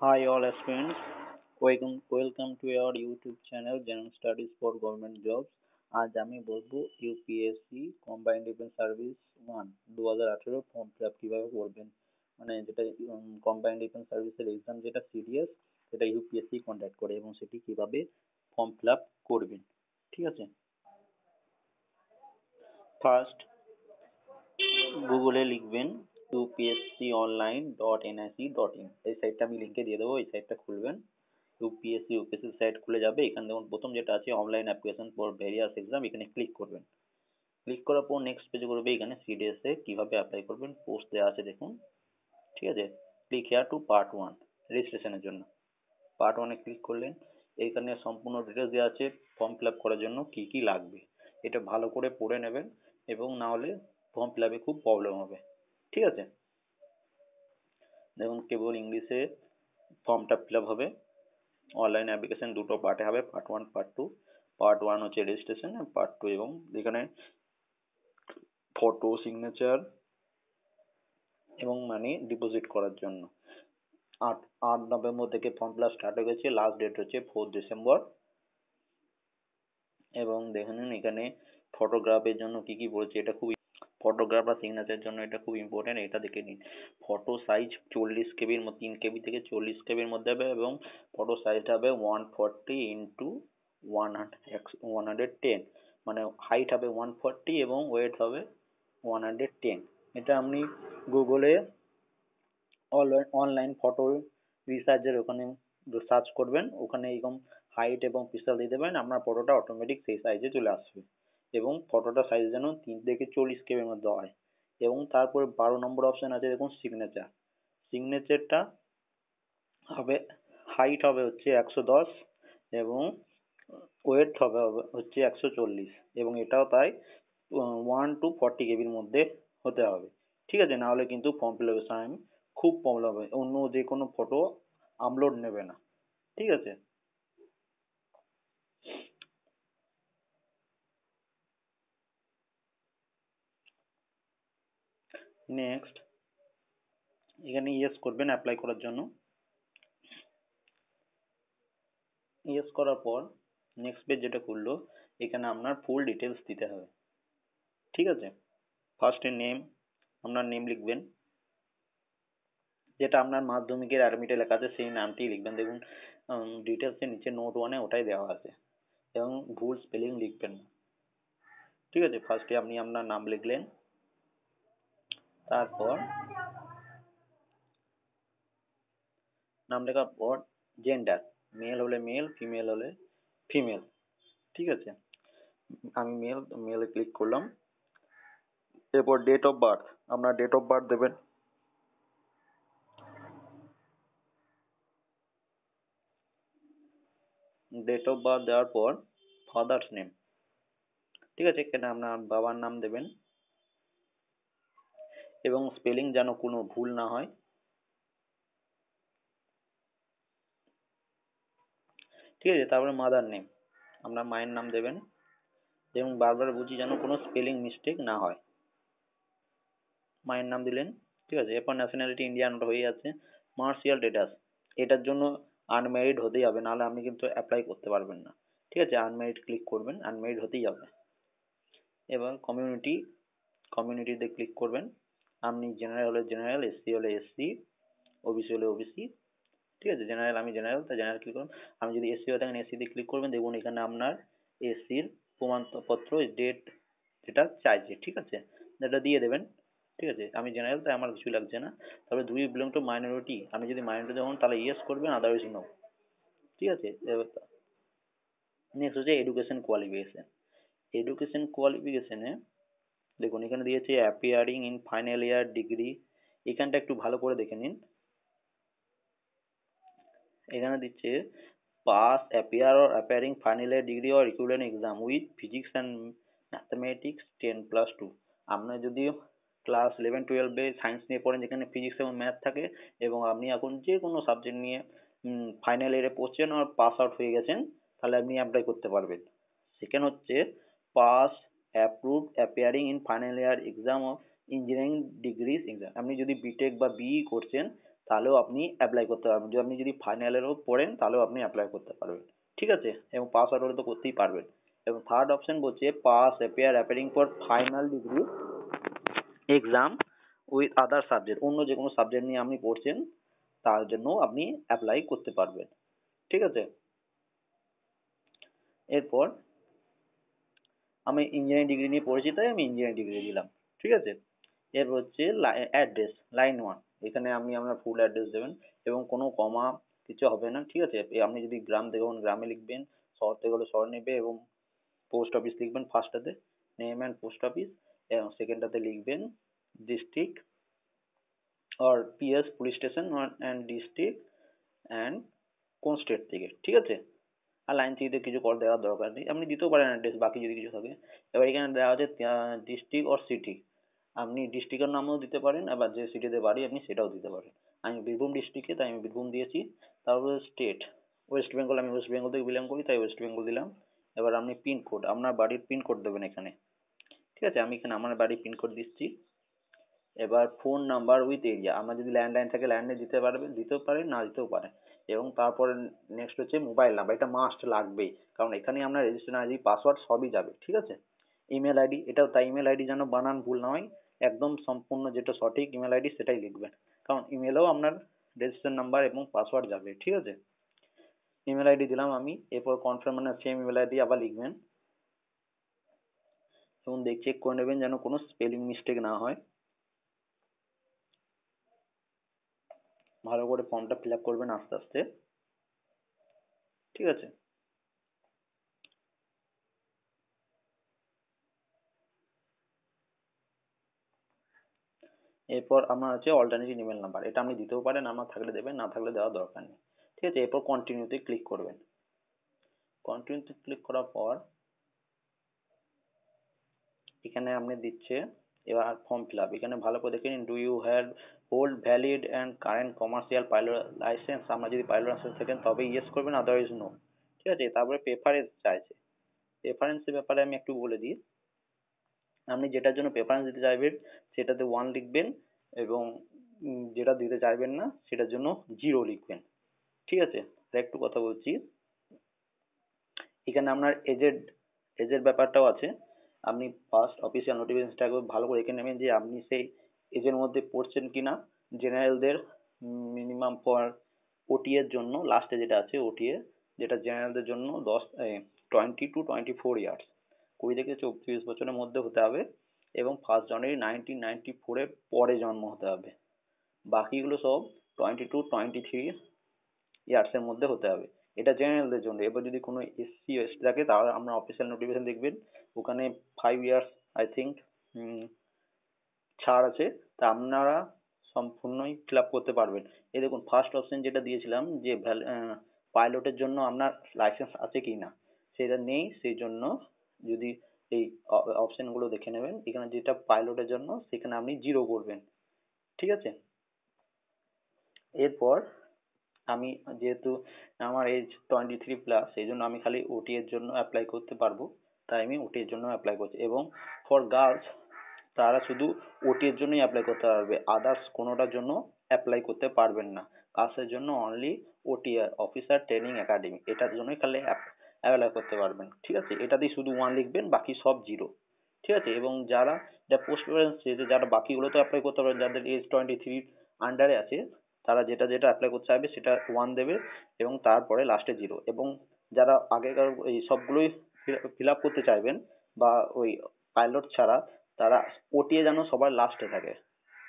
Hi all aspirants, welcome, welcome to our YouTube channel General Studies for Government Jobs. আজ আমি বলব UPSC combined defence service one দু হাজার আঠেরো form fill up কীভাবে করবেন। মানে যেটা কম্বাইন্ড ডিফেন্স সার্ভিসের এক্সাম যেটা সিরিয়াস সেটা ইউপিএসসি কন্ডাক্ট করে এবং সেটি কীভাবে ফর্ম ফিল আপ করবেন। ঠিক আছে? ফার্স্ট গুগলে লিখবেন ইন এই সাইটটা আমি লিঙ্কে দিয়ে দেবো এই সাইটটা খুলবেন। ইউপিএসসি ইউপিএসসি সাইট খুলে যাবে, এখানে দেখুন প্রথম যেটা আছে online application for various exam এখানে ক্লিক করবেন। ক্লিক করার পর নেক্সট পেজে করবে এখানে সিডিএস এ কীভাবে অ্যাপ্লাই করবেন পোস্ট দেওয়া আছে দেখুন। ঠিক আছে? Click here to part one রেজিস্ট্রেশনের জন্য। পার্ট ওয়ানে ক্লিক করলেন এইখানে সম্পূর্ণ ডিটেলস দেওয়া আছে ফর্ম ফিল আপ করার জন্য কী কী লাগবে। এটা ভালো করে পড়ে নেবেন এবং না হলে ফর্ম ফিল আপে খুব প্রবলেম হবে। ঠিক আছে? দেখুন, কেবল ইংলিশে ফর্মটা ফিল আপ হবে। অনলাইন অ্যাপ্লিকেশন দুটো পার্টে হবে part one part two part one হচ্ছে রেজিস্ট্রেশন পার্ট টু এবং এখানে ফটো সিগনেচার এবং মানি ডিপোজিট করার জন্য। আট আট নভেম্বর থেকে ফর্ম ফিল স্টার্ট হয়ে গেছে লাস্ট ডেট হচ্ছে ফোর ডিসেম্বর এবং দেখে নিন, এখানে ফটোগ্রাফের জন্য কি কি বলছে, এটা খুব ফটোগ্রাফ আর সিগনেচারের জন্য এটা খুব ইম্পর্টেন্ট এটা দেখে নিন। ফটো সাইজ চল্লিশ কেবির মধ্যে তিন কেবি থেকে চল্লিশ কেবির মধ্যে হবে এবং ফটো সাইজটা হবে one forty into one one hundred ten মানে হাইট হবে ওয়ান ফর্টি এবং ওয়েট হবে ওয়ান হান্ড্রেড টেন এটা আপনি গুগলে অনলাইন ফটো রিসার্চের ওখানে সার্চ করবেন। ওখানে এরকম হাইট এবং পিক্সেল দিয়ে দেবেন আপনার ফটোটা অটোমেটিক সেই সাইজে চলে আসবে। এবং ফটোটা সাইজ যেন তিন থেকে চল্লিশ কেবির মধ্যে হয়। এবং তারপরে বারো নম্বর অপশান আছে দেখুন সিগনেচার সিগনেচারটা হবে হাইট হবে হচ্ছে একশো দশ এবং ওয়েট হবে হচ্ছে একশো চল্লিশ। এবং এটাও তাই ওয়ান টু ফর্টি কেবির মধ্যে হতে হবে। ঠিক আছে? নাহলে কিন্তু ফর্ম ফিল আপের সময় খুব প্রবলেম হবে। অন্য যে কোনো ফটো আপলোড নেবে না। ঠিক আছে? নেক্সট এখানে ইয়েস করবেন অ্যাপ্লাই করার জন্য। ইয়েস করার পর নেক্সট পেজ যেটা খুললো, এখানে আপনার ফুল ডিটেলস দিতে হবে। ঠিক আছে? ফার্স্টে নেম আপনার নেম লিখবেন। যেটা আপনার মাধ্যমিকের অ্যাডমিটে লেখা আছে, সেই নামটি লিখবেন। দেখুন ডিটেলসের নিচে নোট ওয়ানে ওটাই দেওয়া আছে। এবং ভুল স্পেলিং লিখবেন না। ঠিক আছে? ফার্স্টে আপনি আপনার নাম লিখলেন। তারপর নাম লেখার পর জেন্ডার মেল হলে মেল ফিমেল হলে ফিমেল ঠিক আছে? আমি মেল মেলে ক্লিক করলাম। এরপর ডেট অফ বার্থ আপনার ডেট অফ বার্থ দেবেন। ডেট অফ বার্থ দেওয়ার পর ফাদার্স নেম ঠিক আছে? এখানে আপনার বাবার নাম দেবেন? এবং স্পেলিং যেন কোনো ভুল না হয়। ঠিক আছে, তারপরে মাদার নেম আপনার মায়ের নাম দেবেন। এবং বারবার বুঝি যেন কোনো স্পেলিং মিস্টেক না হয়। মায়ের নাম দিলেন। ঠিক আছে, এরপর ন্যাশনালিটি ইন্ডিয়ান হয়ে যাচ্ছে মার্শিয়াল স্টেটাস এটার জন্য আনম্যারিড হতেই হবে, নাহলে আপনি কিন্তু অ্যাপ্লাই করতে পারবেন না। ঠিক আছে আনম্যারিড ক্লিক করবেন আনম্যারিড হতেই হবে। এবার কমিউনিটি কমিউনিটিতে ক্লিক করবেন। আপনি জেনারেল হলে জেনারেল এসসি হলে এসসি ওবিসি হলে ওবিসি ঠিক আছে? জেনারেল আমি জেনারেল তাই জেনারেল ক্লিক করুন? আমি যদি এসসি হয়ে থাকেন এসসিতে ক্লিক করবেন, দেখুন এখানে আপনার এসসির প্রমাণপত্র ডেট যেটা চাইছে, ঠিক আছে? এটা দিয়ে দেবেন, ঠিক আছে? আমি জেনারেল তাই আমার কিছু লাগছে না। তবে দুই বিলং টু মাইনরিটি আপনি যদি মাইনরিটি হন, তাহলে ইয়েস করবেন আদারওয়াইজ নো ঠিক আছে? নেক্সট হচ্ছে এডুকেশন কোয়ালিফিকেশন এডুকেশন কোয়ালিফিকেশনে দেখুন, এখানে দিয়েছে appearing in final year degree এখানটা একটু ভালো করে দেখে নিন। এখানে দিচ্ছে pass appear or appearing final year degree or equivalent exam with physics and mathematics ten plus two আপনার যদি ক্লাস ইলেভেন টুয়েলভে সায়েন্স নিয়ে পড়েন, যেখানে ফিজিক্স এবং ম্যাথ থাকে, এবং আপনি এখন যে কোনো সাবজেক্ট নিয়ে ফাইনাল ইয়ারে পড়ছেন আর পাস আউট হয়ে গেছেন, তাহলে আপনি অ্যাপ্লাই করতে পারবেন। সেকেন্ড হচ্ছে pass approved appearing in final year exam of engineering degrees exam আপনি যদি বিটেক বা বিই করছেন, তাহলেও আপনি অ্যাপ্লাই করতে পারবেন। যদি আপনি যদি ফাইনাল ইয়ারেও পড়েন, তাহলেও আপনি অ্যাপ্লাই করতে পারবেন। ঠিক আছে? এবং পাস আউট হলে তো করতেই পারবেন। এবং থার্ড অপশন বলছে pass appear appearing for final degree exam with other subject অন্য যে কোনো সাবজেক্ট নিয়ে আপনি পড়ছেন, তার জন্য আপনি অ্যাপ্লাই করতে পারবেন। ঠিক আছে? এরপর আমি ইঞ্জিনিয়ারিং ডিগ্রি নিয়ে পড়েছি, তাই আমি ইঞ্জিনিয়ারিং ডিগ্রি দিলাম। ঠিক আছে? এরপর হচ্ছে অ্যাড্রেস লাইন ওয়ান এখানে আপনি আপনার ফুল অ্যাড্রেস দেবেন এবং কোনো কমা কিছু হবে না, ঠিক আছে? আপনি যদি গ্রাম থেকে হন গ্রামে লিখবেন, শহর থেকে হলে শহর নেবে এবং পোস্ট অফিস লিখবেন ফার্স্টটাতে নেম অ্যান্ড পোস্ট অফিস এবং সেকেন্ডটাতে লিখবেন district or PS police station and district and কোন স্টেট থেকে, ঠিক আছে? আর লাইন থ্রিতে কিছু কর দেওয়ার দরকার নেই। আপনি দিতেও পারেন অ্যাড্রেস বাকি যদি কিছু থাকে। এবার এখানে দেওয়া আছে ডিস্ট্রিক্ট অর সিটি আপনি ডিস্ট্রিক্টের নামও দিতে পারেন, আবার যে সিটিতে বাড়ি আপনি সেটাও দিতে পারেন। আমি বীরভূম ডিস্ট্রিক্টে তাই আমি বীরভূম দিয়েছি। তারপরে স্টেট ওয়েস্ট বেঙ্গল আমি ওয়েস্ট বেঙ্গল থেকে বিলং করি, তাই ওয়েস্ট বেঙ্গল দিলাম। এবার আপনি পিনকোড আপনার বাড়ির পিনকোড দেবেন এখানে। ঠিক আছে? আমি এখানে আমার বাড়ির পিনকোড দিচ্ছি। এবার ফোন নাম্বার উইথ এরিয়া আমার যদি ল্যান্ডলাইন থাকে ল্যান্ডলাইন দিতে পারবেন দিতেও পারেন না দিতেও পারেন এবং তারপরে নেক্সট হচ্ছে মোবাইল নাম্বার এটা মাস্ট লাগবেই। কারণ এখানে আপনার রেজিস্ট্রেশন আইডি পাসওয়ার্ড সবই যাবে, ঠিক আছে? ইমেল আইডি এটাও তাই ইমেল আইডি যেন বানান ভুল না হয়, একদম সম্পূর্ণ যেটা সঠিক ইমেল আইডি সেটাই লিখবেন। কারণ ইমেলেও আপনার রেজিস্ট্রেশন নাম্বার এবং পাসওয়ার্ড যাবে, ঠিক আছে? ইমেল আইডি দিলাম আমি, এরপর কনফার্ম মানে সেম ইমেল আইডি আবার লিখবেন। এবং দেখ চেক করে নেবেন যেন কোনো স্পেলিং মিস্টেক না হয়। ভালো করে ফর্মটা ফিল আপ করবেন আস্তে আস্তে। ঠিক আছে? এরপর আমার হচ্ছে অল্টারনেটিভ ইমেল নাম্বার এটা আপনি দিতেও পারেন, আমার থাকলে দেবেন, না থাকলে দেওয়ার দরকার নেই। ঠিক আছে? এরপর কন্টিনিউতে ক্লিক করবেন। কন্টিনিউতে ক্লিক করার পর এখানে আপনি দিচ্ছে, এবার ফর্ম ফিল আপ এখানে ভালো করে দেখে নিন do you have hold valid and current commercial pilot licence আমরা যদি পাইলট লাইসেন্স থাকেন তবে ইয়েস করবেন আদারওয়াইজ নো ঠিক আছে? তারপরে প্রেফারেন্স চাইছে। প্রেফারেন্সের ব্যাপারে আমি একটু বলে দিই। আপনি যেটার জন্য প্রেফারেন্স দিতে চাইবেন, সেটাতে ওয়ান লিখবেন এবং যেটা দিতে চাইবেন না, সেটার জন্য জিরো লিখবেন। ঠিক আছে? একটু কথা বলছি। এখানে আপনার এজেড এজের ব্যাপারটাও আছে। আপনি ফার্স্ট অফিসিয়াল নোটিফিকেশনটা একবার ভালো করে দেখে নেবেন যে আপনি সেই এজের মধ্যে পড়ছেন কি না জেনারেলদের মিনিমাম ফর ওটি এর জন্য লাস্টে যেটা আছে ওটি এ যেটা জেনারেলদের জন্য দশ twenty two twenty four years কুড়ি থেকে চব্বিশ বছরের মধ্যে হতে হবে এবং ফার্স্ট জানুয়ারি নাইনটিন নাইনটি ফোরের পরে জন্ম হতে হবে। বাকিগুলো সব টোয়েন্টি টু টোয়েন্টি থ্রি ইয়ার্সের মধ্যে হতে হবে। এটা জেনারেলদের জন্য। এবার যদি কোনো এসসি এসটি থাকে, তাহলে আমরা অফিসিয়াল নোটিফিকেশন দেখবেন। ওখানে ফাইভ ইয়ার্স আই থিঙ্ক ছাড় আছে, তা আপনারা সম্পূর্ণই ফিল আপ করতে পারবেন। এই দেখুন ফার্স্ট অপশন যেটা দিয়েছিলাম, যে পাইলটের জন্য আপনার লাইসেন্স আছে কি না, সেটা নেই, সেই জন্য যদি এই অপশনগুলো দেখে নেবেন, এখানে যেটা পাইলটের জন্য, সেখানে আপনি জিরো করবেন। ঠিক আছে? এরপর আমি যেহেতু আমার এজ টোয়েন্টি থ্রি প্লাস সেই জন্য আমি খালি ওটি এর জন্য অ্যাপ্লাই করতে পারব, তাই আমি ওটি এর জন্য অ্যাপ্লাই করছি। এবং ফর গার্লস তারা শুধু ওটি এর জন্যই অ্যাপ্লাই করতে পারবে। আদার্স কোনোটার জন্য অ্যাপ্লাই করতে পারবেন না। গার্লসের জন্য only OT officer training academy এটার জন্যই খালি অ্যাপ্লাই করতে পারবেন। ঠিক আছে? এটাতেই শুধু ওয়ান লিখবেন, বাকি সব জিরো ঠিক আছে? এবং যারা যা পোস্ট প্রেফারেন্স যারা বাকিগুলোতে অ্যাপ্লাই করতে পারবেন, যাদের এজ টোয়েন্টি থ্রির আন্ডারে আছে, তারা যেটা যেটা অ্যাপ্লাই করতে চাইবে, সেটা ওয়ান দেবে এবং তারপরে লাস্টে জিরো এবং যারা আগেকার, এই সবগুলোই ফিল আপ করতে চাইবেন বা ওই পাইলট ছাড়া তারা ওটিএ যেন সবার লাস্টে থাকে।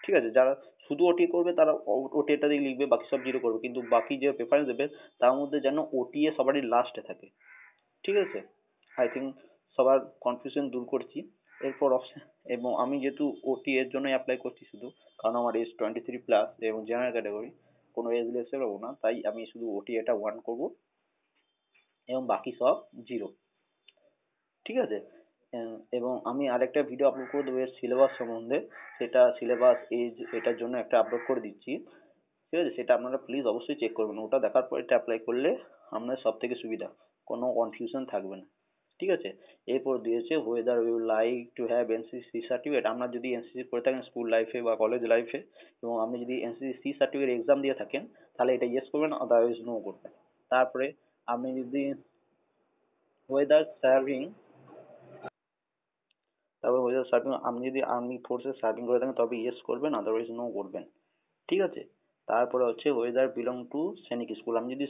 ঠিক আছে? যারা শুধু ওটি করবে, তারা ওটিএটাতেই লিখবে, বাকি সব জিরো করবে। কিন্তু বাকি যে প্রেফারেন্স দেবে, তার মধ্যে যেন ওটিএ সবারই লাস্টে থাকে। ঠিক আছে? আই থিঙ্ক সবার কনফিউশন দূর করছি। এরপর অপশন এবং আমি যেহেতু ওটি এর জন্যই অ্যাপ্লাই করছি শুধু, কারণ আমার এজ টোয়েন্টি থ্রি প্লাস এবং জেনারেল ক্যাটাগরি কোনো এজ লেসে পাবো না। তাই আমি শুধু ওটি এটা ওয়ান করব, এবং বাকি সব জিরো ঠিক আছে? এবং আমি আরেকটা ভিডিও আপলোড করে দেবো এর সিলেবাস সম্বন্ধে। সেটা সিলেবাস এজ এটার জন্য একটা আপলোড করে দিচ্ছি। ঠিক আছে? সেটা আপনারা প্লিজ অবশ্যই চেক করবেন। ওটা দেখার পর এটা অ্যাপ্লাই করলে আপনার সব থেকে সুবিধা। কোনো কনফিউশন থাকবে না। ঠিক আছে? এরপর দিয়েছে whether you like to have NCC certificate আপনার যদি এনসিসি করে থাকেন স্কুল লাইফে বা কলেজ লাইফে এবং আপনি যদি সি সার্টিফিকেট এক্সাম দিয়ে থাকেন, তাহলে এটা ইয়েস করবেন আদারওয়াইজ নো করবেন। তারপরে আপনি যদি ওয়েদার সার্ভিং তারপর ওয়েদার সার্ভিং আপনি যদি আর্মি ফোর্সে সার্ভিং করে থাকেন, তবে ইয়েস করবেন আদারওয়াইজ নো করবেন। ঠিক আছে? তারপরে হচ্ছে whether belong to Sainik School আপনি যদি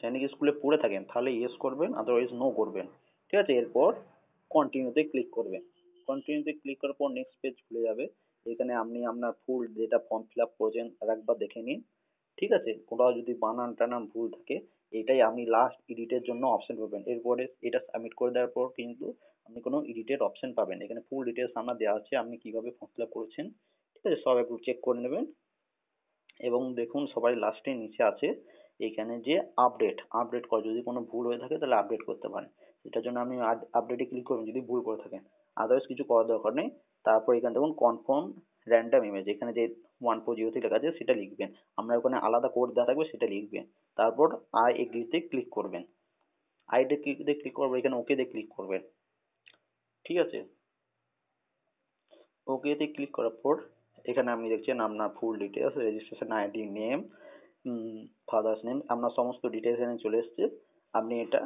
সৈনিক স্কুলে পড়ে থাকেন, তাহলে ইয়েস করবেন আদারওয়াইজ নো করবেন। ঠিক আছে? এরপর কন্টিনিউতে ক্লিক করবেন। কন্টিনিউতে ক্লিক করার পর নেক্সট পেজ খুলে যাবে। এখানে আপনি আপনার ফুল যেটা ফর্ম ফিল আপ করেছেন আর একবার দেখে নিন। ঠিক আছে? কোথাও যদি বানান টানান ভুল থাকে, এটাই আপনি লাস্ট এডিটের জন্য অপশন পাবেন। এরপরে এটা সাবমিট করে দেওয়ার পর কিন্তু আপনি কোনো এডিটের অপশন পাবেন। এখানে ফুল ডিটেলস আপনার দেওয়া আছে, আপনি কীভাবে ফর্ম ফিল আপ করেছেন, ঠিক আছে? সব একটু চেক করে নেবেন। এবং দেখুন, সবাই লাস্টে নিচে আছে। এখানে যে আপডেট আপডেট করে যদি কোনো ভুল হয়ে থাকে, তাহলে আপডেট করতে পারেন। সেটার জন্য আপনি আপডেটে ক্লিক করবেন যদি ভুল করে থাকেন। আদারওয়াইজ কিছু করার দরকার নেই। তারপর এখানে দেখুন কনফার্ম র্যান্ডাম ইমেজ এখানে যে ওয়ান ফোর জিরো লেখা আছে, সেটা লিখবেন। আমরা ওখানে আলাদা কোড দেওয়া থাকবে, সেটা লিখবেন। তারপর আই এগ্রিতে ক্লিক করবেন। আইডে ক্লিক ক্লিক করবেন, এখানে ওকে দিয়ে ক্লিক করবেন। ঠিক আছে? ওকেতে ক্লিক করার পর, এখানে আপনি দেখছেন আপনার full details registration ID name father's name আপনার সমস্ত ডিটেলস এখানে চলে এসছে। আপনি এটা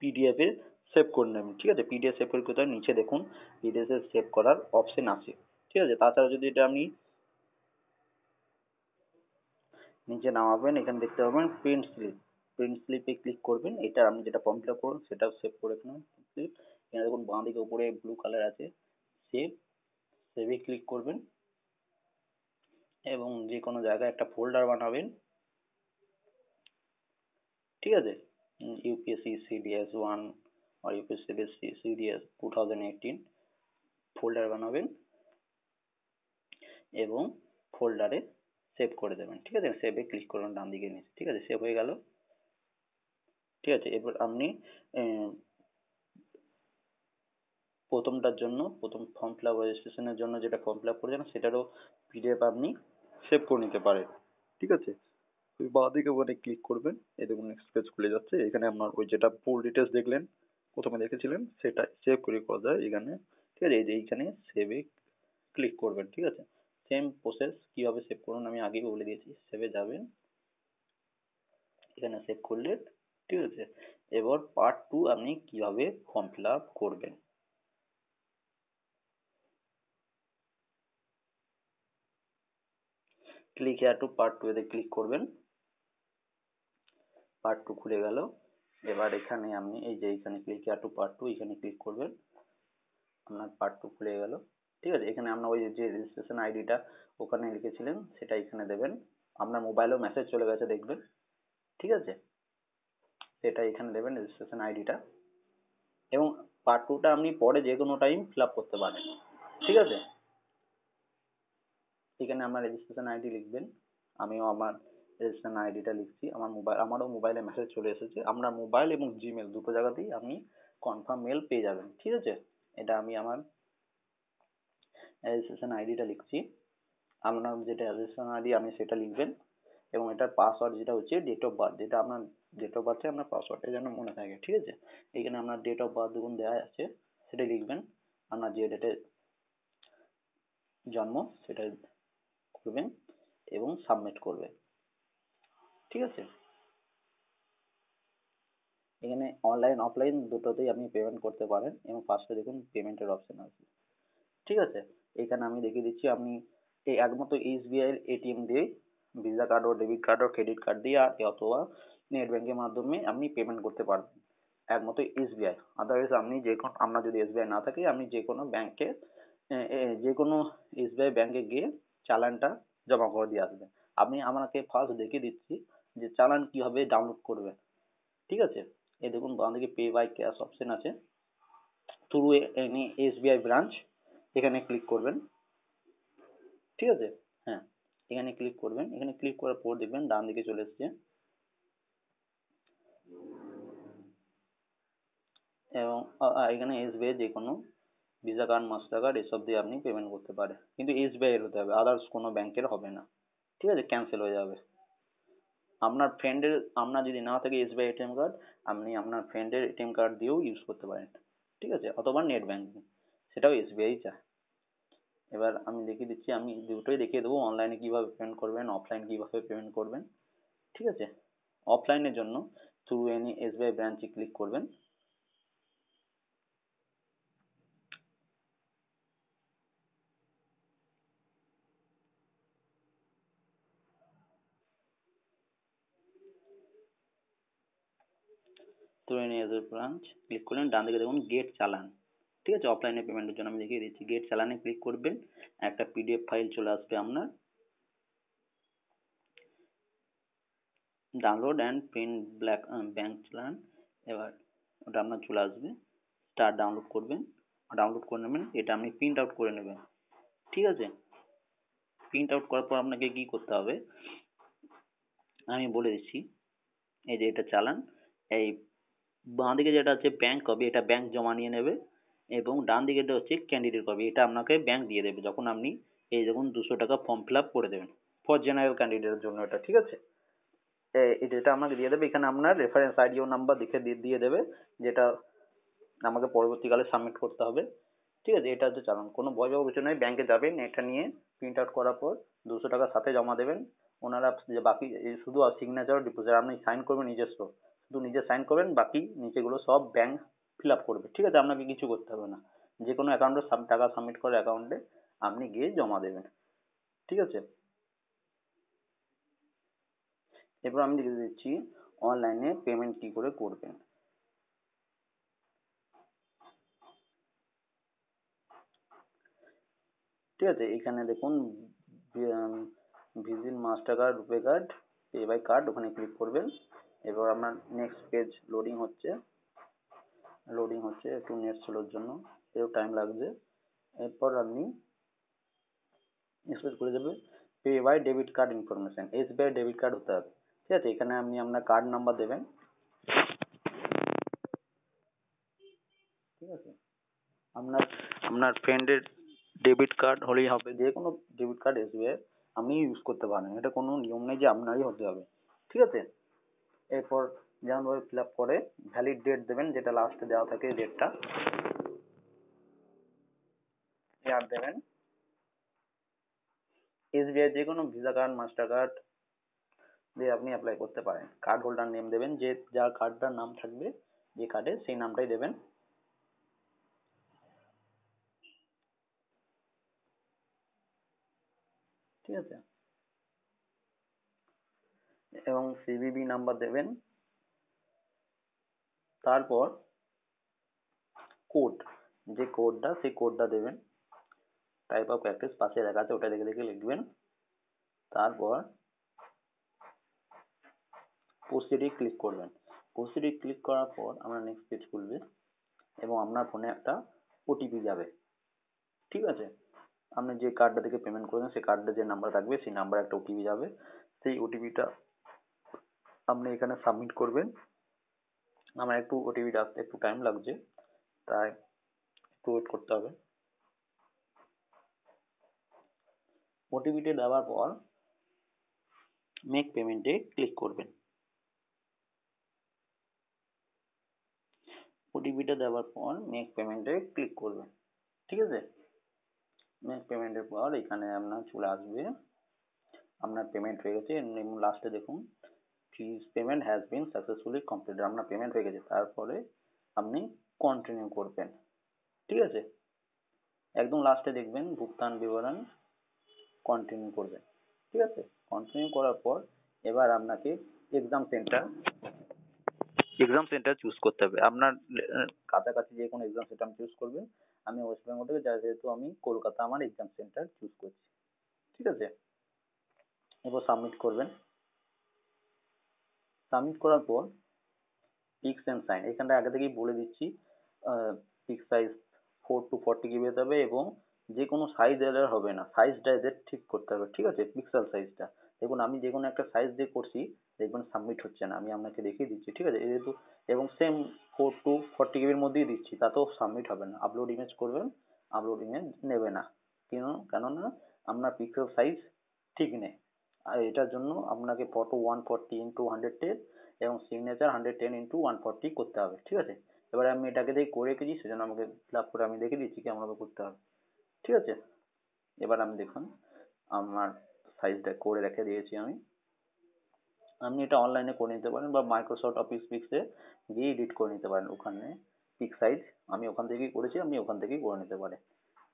পিডিএফ এ সেভ করে নেবেন, ঠিক আছে? পিডিএফ সেভ করে কোথায়? নিচে দেখুন পিডিএফ এ সেভ করার অপশন আছে, ঠিক আছে? তাছাড়া যদি এটা আপনি নিচে নামাবেন, এখানে দেখতে পাবেন প্রিন্ট স্লিপ প্রিন্ট স্লিপে ক্লিক করবেন, এটা আপনি যেটা ফর্ম ফিল আপ করুন সেটাও সেভ করে স্লিপ এখানে দেখুন বাঁ দিকে উপরে ব্লু কালার আছে সেভ সেভে ক্লিক করবেন এবং যে কোনো জায়গায় একটা ফোল্ডার বানাবেন। ঠিক আছে? ইউপিএসসি সিডিএস ওয়ান আর UPSC CDS two thousand eighteen folder বানাবেন এবং ফোল্ডারে সেভ করে দেবেন। ঠিক আছে? সেভে ক্লিক করবেন ডান দিকে নিচে। ঠিক আছে? সেভ হয়ে গেল। ঠিক আছে এবার আপনি প্রথমটার জন্য, প্রথম ফর্ম ফিল আপ রেজিস্ট্রেশনের জন্য যেটা ফর্ম ফিল আপ করেছেন, সেটারও পিডিএফ আপনি সেভ করে নিতে পারেন। ঠিক আছে? ওই বাঁ দিকে ওখানে ক্লিক করবেন, এই দেখুন নেক্সট পেজ খুলে যাচ্ছে। এখানে আপনার ওই যেটা ফুল ডিটেলস দেখলেন, প্রথমে দেখেছিলেন, সেটা সেভ করে করা যায় এখানে। ঠিক আছে? এই যে এইখানে সেভে ক্লিক করবেন, ঠিক আছে? সেম প্রসেস কীভাবে সেভ করুন আমি আগেই বলে দিয়েছি। সেভে যাবেন, এখানে সেভ করলে ঠিক আছে? এবার পার্ট টু আপনি কীভাবে ফর্ম ফিল আপ করবেন? Click here to part two এতে ক্লিক করবেন। পার্ট টু খুলে গেল। এবার এখানে আপনি এই যে এখানে click here to part two এখানে ক্লিক করবেন। আপনার পার্ট টু খুলে গেল। ঠিক আছে? এখানে আপনার ওই যে রেজিস্ট্রেশন আইডিটা ওখানে লিখেছিলেন সেটা এখানে দেবেন। আপনার মোবাইলেও মেসেজ চলে গেছে, দেখবেন। ঠিক আছে? সেটা এখানে দেবেন রেজিস্ট্রেশন আইডিটা এবং পার্ট টুটা আপনি পরে যে কোনো টাইম ফিল আপ করতে পারেন। ঠিক আছে? এখানে আমার রেজিস্ট্রেশন আইডি লিখবেন। আমিও আমার রেজিস্ট্রেশন আইডিটা লিখছি। আমার মোবাইল আমারও মোবাইলে মেসেজ চলে এসেছে। আপনার মোবাইল এবং জিমেল দুটো জায়গাতেই আপনি কনফার্ম মেল পেয়ে যাবেন। ঠিক আছে? এটা আমি আমার রেজিস্ট্রেশন আইডিটা লিখছি। আপনার যেটা রেজিস্ট্রেশন আইডি আপনি সেটা লিখবেন। এবং এটার পাসওয়ার্ড যেটা হচ্ছে ডেট অফ বার্থ যেটা আপনার ডেট অফ বার্থে আপনার পাসওয়ার্ডটা যেন মনে থাকে, ঠিক আছে? এখানে আপনার ডেট অফ বার্থ দেখুন দেওয়া আছে, সেটা লিখবেন আপনার যে ডেটে জন্ম, সেটা করবেন এবং সাবমিট করবেন, ঠিক আছে? এখানে অনলাইন অফলাইন দুটোতেই আপনি পেমেন্ট করতে পারেন, এবং ফার্স্টে দেখুন পেমেন্টের অপশন আছে, ঠিক আছে? এখানে আমি দেখিয়ে দিচ্ছি, আপনি এই একমাত্র এসবিআই এর এটিএম দিয়ে ভিসা কার্ড ও ডেবিট কার্ড ও ক্রেডিট কার্ড দিয়ে অথবা নেট ব্যাংকের মাধ্যমে আপনি পেমেন্ট করতে পারবেন। একমাত্র এসবিআই আদারওয়াইজ আপনি যে কোনো আপনার যদি এসবিআই না থাকে, আপনি যে কোনো ব্যাংকে যে কোনো এসবিআই ব্যাংকে গিয়ে চালানটা জমা করে দিয়ে আসবেন। আমি আপনাকে ফার্স্ট দেখিয়ে দিচ্ছি যে চালান কীভাবে ডাউনলোড করবেন। ঠিক আছে? এই দেখুন দিকে পে বাই ক্যাশ অপশন আছে। থ্রু এনি এসবিআই ব্রাঞ্চ এখানে ক্লিক করবেন। ঠিক আছে? হ্যাঁ এখানে ক্লিক করবেন। এখানে ক্লিক করার পর দেখবেন ডান দিকে চলে এসছে। এবং এখানে এসবিআই যে কোনো ভিসা কার্ড মাস্টার কার্ড এসব দিয়ে আপনি পেমেন্ট করতে পারেন। কিন্তু এসবিআই এর হতে হবে আদার্স কোনো ব্যাংকের হবে না। ঠিক আছে? ক্যান্সেল হয়ে যাবে। আপনার ফ্রেন্ডের আপনার যদি না থাকে এসবিআই এটিএম কার্ড আপনি আপনার ফ্রেন্ডের এটিএম কার্ড দিয়েও ইউজ করতে পারেন। ঠিক আছে? অথবা নেট ব্যাঙ্কিং সেটাও এসবিআই চায়। এবার আমি দেখিয়ে দিচ্ছি, আমি দুটোই দেখিয়ে দেবো। অনলাইনে কীভাবে পেমেন্ট করবেন অফলাইন কীভাবে পেমেন্ট করবেন। ঠিক আছে? অফলাইনের জন্য থ্রু এনি এসবিআই ব্রাঞ্চে ক্লিক করবেন through any SBI branch click করলেন, ডান দিকে দেখুন গেট চালান। ঠিক আছে? অফলাইনে পেমেন্টের জন্য আমি দেখিয়ে দিচ্ছি। গেট চালানে ক্লিক করবেন, একটা পিডিএফ ফাইল চলে আসবে আপনার। Download and print black bank challan. এবার ওটা আপনার চলে আসবে। স্টার ডাউনলোড করবেন। ডাউনলোড করে নেবেন। এটা আপনি প্রিন্ট আউট করে নেবেন। ঠিক আছে? প্রিন্ট আউট করার পর আপনাকে কি করতে হবে? আমি বলে দিচ্ছি। এই যে এটা চালান। এই বাঁ দিকে যেটা আছে ব্যাংক কপি এটা ব্যাংক জমা নিয়ে নেবে এবং ডান দিকেটা হচ্ছে ক্যান্ডিডেট কপি এটা আপনাকে ব্যাংক দিয়ে দেবে যখন আপনি এই দেখুন দুশো টাকা ফর্ম ফিল আপ করে দেবেন ফর জেনারেল ক্যান্ডিডেটের জন্য এটা, ঠিক আছে? যেটা আপনাকে দিয়ে দেবে, এখানে আপনার রেফারেন্স আইডিও নাম্বার দেখে দিয়ে দেবে, যেটা আমাকে পরবর্তীকালে সাবমিট করতে হবে, ঠিক আছে? এটা হচ্ছে চালান, কোনো ভয় পাওয়ার কিছু নয় ব্যাংকে যাবেন, এটা নিয়ে প্রিন্ট আউট করার পর দুশো টাকা সাথে জমা দেবেন, ওনারা যে বাকি শুধু সিগনেচার ডিপোজিট আপনি সাইন করবেন নিজস্ব শুধু নিজে সাইন করবেন, বাকি নিচেগুলো সব ব্যাংক ফিল আপ করবে। ঠিক আছে, আপনাকে কিছু করতে হবে না। যে কোনো অ্যাকাউন্টে টাকা সাবমিট করে অ্যাকাউন্টে আপনি গিয়ে জমা দেবেন। ঠিক আছে? এরপর আমি লিখে দিচ্ছি অনলাইনে পেমেন্ট কি করে করবেন? ঠিক আছে, এখানে দেখুন visit Mastercard RuPay card pay by card ওখানে ক্লিক করবেন। এবার আপনার নেক্সট পেজ লোডিং হচ্ছে। লোডিং হচ্ছে একটু নেট স্লোর জন্য। একটু টাইম লাগছে। এরপর আপনি এক্সপ্রেস করে দেবে pay by debit card information SBI debit card হতে হবে। ঠিক আছে, এখানে আপনি আপনার কার্ড নাম্বার দেবেন। ঠিক আছে? আপনার আপনার ফ্রেন্ডের ডেবিট কার্ড হলেই হবে। যে কোনো ডেবিট কার্ড এসবিআই আপনি ইউজ করতে পারেন। এটা কোনো নিয়ম নেই যে আপনারই হতে হবে। ঠিক আছে? এরপর যেমনভাবে ফিল আপ করে ভ্যালিড ডেট দেবেন, যেটা লাস্টে দেওয়া থাকে ডেটটা ইয়ার দেবেন। এসবিআই যে কোনো ভিসা কার্ড মাস্টার কার্ড দিয়ে আপনি অ্যাপ্লাই করতে পারেন। কার্ড হোল্ডার নেম দেবেন, যে যার কার্ডটার নাম থাকবে, যে কার্ডে সেই নামটাই দেবেন। ঠিক আছে? এবং সিভিভি নাম্বার দেবেন। তারপর কোড যে কোডটা সেই কোডটা দেবেন। টাইপ অফ প্র্যাকটিস পাশে লেখা আছে, ওটা দেখে দেখে লিখবেন। তারপর প্রসিডে ক্লিক করবেন। প্রসিডে ক্লিক করার পর আমরা নেক্সট পেজ খুলবে এবং আপনার ফোনে একটা ওটিপি যাবে। ঠিক আছে? আপনি যে কার্ডটা থেকে পেমেন্ট করবেন সেই কার্ডে যে নাম্বার থাকবে, সেই নাম্বারে একটা ওটিপি যাবে। সেই ওটিপিটা আপনি এখানে সাবমিট করবেন। আমার একটু ওটিপিটা আসতে একটু টাইম লাগছে, তাই একটু ওয়েট করতে হবে। ওটিপিটা দেওয়ার পর মেক পেমেন্টে ক্লিক করবেন। ওটিপিটা দেওয়ার পর মেক পেমেন্টে ক্লিক করবেন, ঠিক আছে? মেক পেমেন্টের পর এখানে আপনার চলে আসবে। আপনার পেমেন্ট হয়ে গেছে লাস্টে দেখুন। Fees payment has been successfully completed আপনার পেমেন্ট হয়ে গেছে, তারপরে আপনি কন্টিনিউ করবেন। ঠিক আছে? একদম লাস্টে দেখবেন, ভুগতান বিবরণ কন্টিনিউ করবেন। ঠিক আছে? কন্টিনিউ করার পর এবার আপনাকে exam centre exam centre choose করতে হবে। আপনার কাছাকাছি যে কোনো এক্সাম সেন্টার চুজ করবেন। আমি ওয়েস্ট বেঙ্গল থেকে যেহেতু আমি কলকাতা আমার এক্সাম সেন্টার চুজ করছি। ঠিক আছে? এবার সাবমিট করবেন। সাবমিট করার পর পিক্স অ্যান্ড সাইন এখানটা আগে থেকেই বলে দিচ্ছি pic size four to forty GB হতে হবে এবং যে কোনো সাইজ এরর হবে না। সাইজটা এদের ঠিক করতে হবে, ঠিক আছে? পিক্সেল সাইজটা দেখুন, আমি যে কোনো একটা সাইজ দিয়ে করছি, দেখবেন সাবমিট হচ্ছে না। আমি আপনাকে দেখিয়ে দিচ্ছি, ঠিক আছে? যেহেতু এবং সেম ফোর টু ফর্টি জিবির মধ্যেই দিচ্ছি, তাতেও সাবমিট হবে না। আপলোড ইমেজ করবেন আপলোড ইমেজ নেবে না। কেন? কেননা, আপনার পিক্সেল সাইজ ঠিক নেই। আর এটার জন্য আপনাকে photo one forty into hundred ten এবং signature hundred ten into one forty করতে হবে, ঠিক আছে? এবারে আমি এটাকে দিয়ে করে রেখেছি, সেজন্য আমাকে ফিল আপ করে আমি দেখে দিচ্ছি কেমনভাবে করতে হবে, ঠিক আছে? এবার আমি দেখুন, আমার সাইজটা করে রেখে দিয়েছি আমি। আপনি এটা অনলাইনে করে নিতে পারেন বা মাইক্রোসফট অফিস পিক্সে গিয়ে এডিট করে নিতে পারেন ওখানে পিক সাইজ আমি ওখান থেকেই করেছি, আপনি ওখান থেকেই করে নিতে পারেন,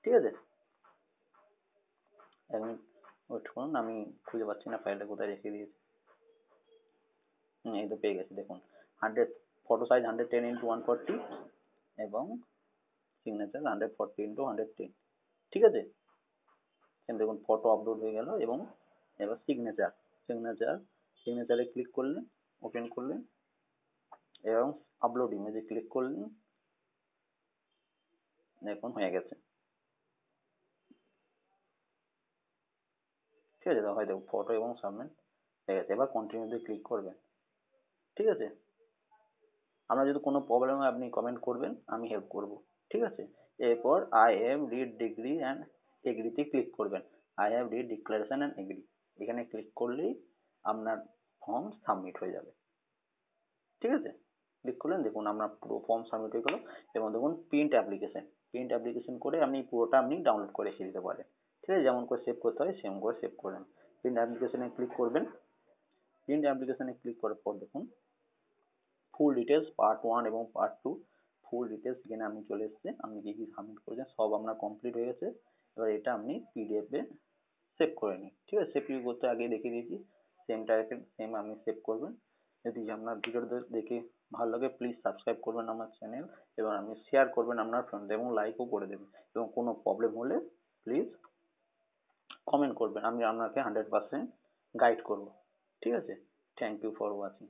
ঠিক আছে? এক মিনিট ওয়েট করুন, আমি খুঁজে পাচ্ছি না ফাইলটা কোথায় রেখে দিয়েছি। এই তো পেয়ে গেছি, দেখুন। Hundred photo size hundred ten into one forty এবং signature hundred forty into hundred ten ঠিক আছে? এখানে দেখুন ফটো আপলোড হয়ে গেল এবং এবার সিগনেচার সিগনেচার সিগনেচারে ক্লিক করলেন ওপেন করলেন এবং আপলোড ইমেজে ক্লিক করলেন এখন হয়ে গেছে। ঠিক আছে হয় দেখুন ফটো এবং সাবমিট হয়ে গেছে। এবার কন্টিনিউতে ক্লিক করবেন। ঠিক আছে? আপনার যদি কোনো প্রবলেম হয় আপনি কমেন্ট করবেন, আমি হেল্প করব। ঠিক আছে? এরপর I have read degree and এগ্রিতে click করবেন। I have read declaration and agree এখানে ক্লিক করলেই আপনার ফর্ম সাবমিট হয়ে যাবে। ঠিক আছে? ক্লিক করলেন, দেখুন আপনার পুরো ফর্ম সাবমিট হয়ে গেলো। এবং দেখুন প্রিন্ট অ্যাপ্লিকেশন প্রিন্ট অ্যাপ্লিকেশন করে আপনি পুরোটা আপনি ডাউনলোড করে রেখে দিতে পারেন। ঠিক আছে যেমন করে সেভ করতে হয় সেম করে সেভ করবেন প্রিন্ট অ্যাপ্লিকেশনে ক্লিক করবেন। প্রিন্ট অ্যাপ্লিকেশনে ক্লিক করার পর দেখুন ফুল ডিটেলস পার্ট ওয়ান এবং পার্ট টু ফুল ডিটেলস এখানে আপনি চলে এসছে। আপনি কী কী সাবমিট করেছেন সব আপনার কমপ্লিট হয়ে গেছে। এবার এটা আপনি পিডিএফে সেভ করে নিন। ঠিক আছে সেভ করতে আগে দেখিয়ে দিয়েছি। সেম টাইপের সেম আপনি সেভ করবেন। যদি আপনার ভিডিওটা দেখে ভালো লাগে প্লিজ সাবস্ক্রাইব করবেন আমার চ্যানেল এবং আপনি শেয়ার করবেন আপনার ফ্রেন্ড এবং লাইকও করে দেবেন। এবং কোনো প্রবলেম হলে প্লিজ কমেন্ট করবেন। আমি আপনাকে হান্ড্রেড পার্সেন্ট গাইড করব। ঠিক আছে? Thank you for watching